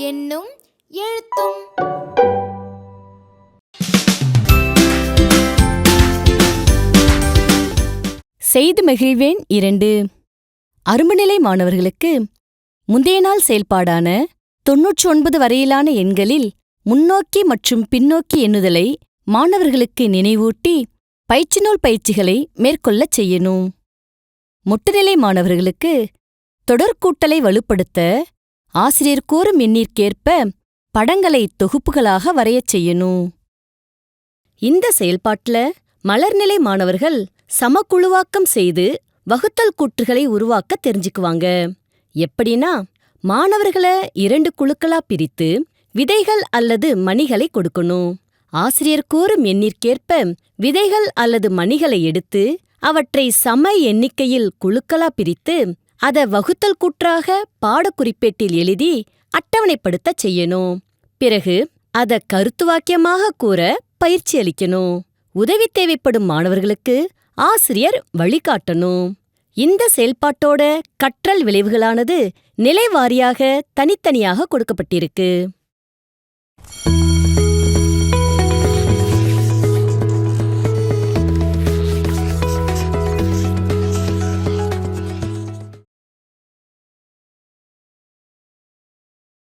என்னும் எழுத்தும். செய்து மகிழ்வேன் இரண்டு. அரும்புநிலை மாணவர்களுக்கு முந்தைய நாள் செயல்பாடான தொன்னூற்றி ஒன்பது வரையிலான எண்களில் முன்னோக்கி மற்றும் பின்னோக்கி எண்ணுதலை மாணவர்களுக்கு நினைவூட்டி பயிற்சிநூல் பயிற்சிகளை மேற்கொள்ளச் செய்யணும். முட்டுநிலை மாணவர்களுக்கு தொடர்கூட்டலை வலுப்படுத்த ஆசிரியர் கூறும் எண்ணிற்கேற்ப படங்களை தொகுப்புகளாக வரையச் செய்யணும். இந்த செயல்பாட்டில் மலர்நிலை மாணவர்கள் சமக்குழுவாக்கம் செய்து வகுத்தல் கூற்றுகளை உருவாக்க தெரிஞ்சுக்குவாங்க. எப்படின்னா மாணவர்களை இரண்டு குழுக்களா பிரித்து விதைகள் அல்லது மணிகளை கொடுக்கணும். ஆசிரியர் கூறும் எண்ணிற்கேற்ப விதைகள் அல்லது மணிகளை எடுத்து அவற்றை சம எண்ணிக்கையில் குழுக்களா பிரித்து அத வகுத்தல் கூற்றாக பாடக்குறிப்பேட்டில் எழுதி அட்டவணைப்படுத்தச் செய்யணும். பிறகு அதை கருத்துவாக்கியமாக கூற பயிற்சி அளிக்கணும். உதவி தேவைப்படும் மாணவர்களுக்கு ஆசிரியர் வழிகாட்டணும். இந்த செயல்பாட்டோட கற்றல் விளைவுகளானது நிலைவாரியாக தனித்தனியாக கொடுக்கப்பட்டிருக்கு.